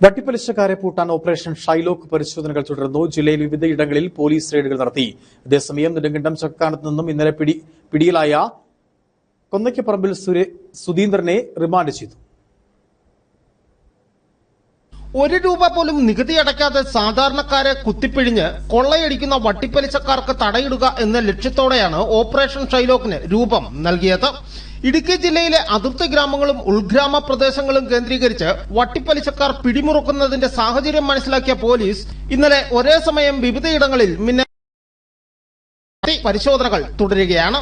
വട്ടിപ്പലിശക്കാരെ പൂട്ടാൻ operation Shylock പരിശോധനകൾ തുടർന്നു ജില്ലയിൽ വിവിധയിടങ്ങളിൽ പോലീസ് റെയ്ഡുകൾ നടത്തി. അതേസമയം നെടുങ്കണ്ടം ചക്കാനത്ത് നിന്നും ഇന്നലെ പിടി പിടിയിലായ കൊന്നയ്ക്കപ്പറമ്പിൽ സുധീന്ദ്രനെ റിമാൻഡ് ചെയ്തു. ഒരു രൂപ പോലും നികുതി അടയ്ക്കാതെ സാധാരണക്കാരെ കുത്തിപ്പിഴിഞ്ഞ് കൊള്ളയടിക്കുന്ന വട്ടിപ്പലിശക്കാർക്ക് തടയിടുക എന്ന ലക്ഷ്യത്തോടെയാണ് ഓപ്പറേഷൻ ഷൈലോക്കിന് രൂപം നൽകിയത്. ഇടുക്കി ജില്ലയിലെ അതിർത്തി ഗ്രാമങ്ങളും ഉൾഗ്രാമ പ്രദേശങ്ങളും കേന്ദ്രീകരിച്ച് വട്ടിപ്പലിശക്കാർ പിടിമുറുക്കുന്നതിന്റെ സാഹചര്യം മനസ്സിലാക്കിയ പോലീസ് ഇന്നലെ ഒരേ സമയം വിവിധയിടങ്ങളിൽ മിന്നൽ പരിശോധനകൾ തുടരുകയാണ്.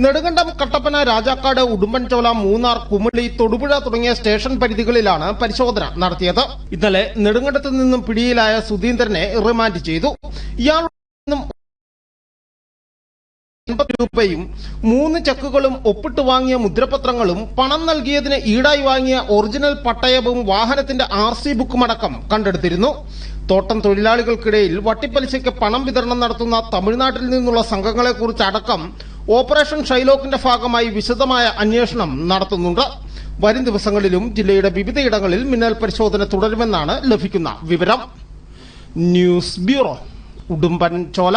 നെടുങ്കണ്ടം കട്ടപ്പന രാജാക്കാട് ഉടുമ്പൻചോല മൂന്നാർ കുമളി തൊടുപുഴ തുടങ്ങിയ സ്റ്റേഷൻ പരിധികളിലാണ് പരിശോധന നടത്തിയത്. ഇന്നലെ നെടുങ്കണ്ടത്ത് നിന്നും പിടിയിലായ സുധീന്ദ്രനെ റിമാൻഡ് ചെയ്തു. ഇയാൾ രൂപയും മൂന്ന് ചെക്കുകളും ഒപ്പിട്ട് വാങ്ങിയ മുദ്രപത്രങ്ങളും പണം നൽകിയതിന് ഈടായി വാങ്ങിയ ഒറിജിനൽ പട്ടയവും വാഹനത്തിന്റെ ആർ സി ബുക്കുമടക്കം കണ്ടെടുത്തിരുന്നു. തോട്ടം തൊഴിലാളികൾക്കിടയിൽ വട്ടിപ്പലിശയ്ക്ക് പണം വിതരണം നടത്തുന്ന തമിഴ്നാട്ടിൽ നിന്നുള്ള സംഘങ്ങളെക്കുറിച്ച് അടക്കം ഓപ്പറേഷൻ ഷൈലോക്കിന്റെ ഭാഗമായി വിശദമായ അന്വേഷണം നടത്തുന്നുണ്ട്. വരും ദിവസങ്ങളിലും ജില്ലയുടെ വിവിധയിടങ്ങളിൽ മിന്നൽ പരിശോധന തുടരുമെന്നാണ് ലഭിക്കുന്ന വിവരം. News bureau Udumbanchola.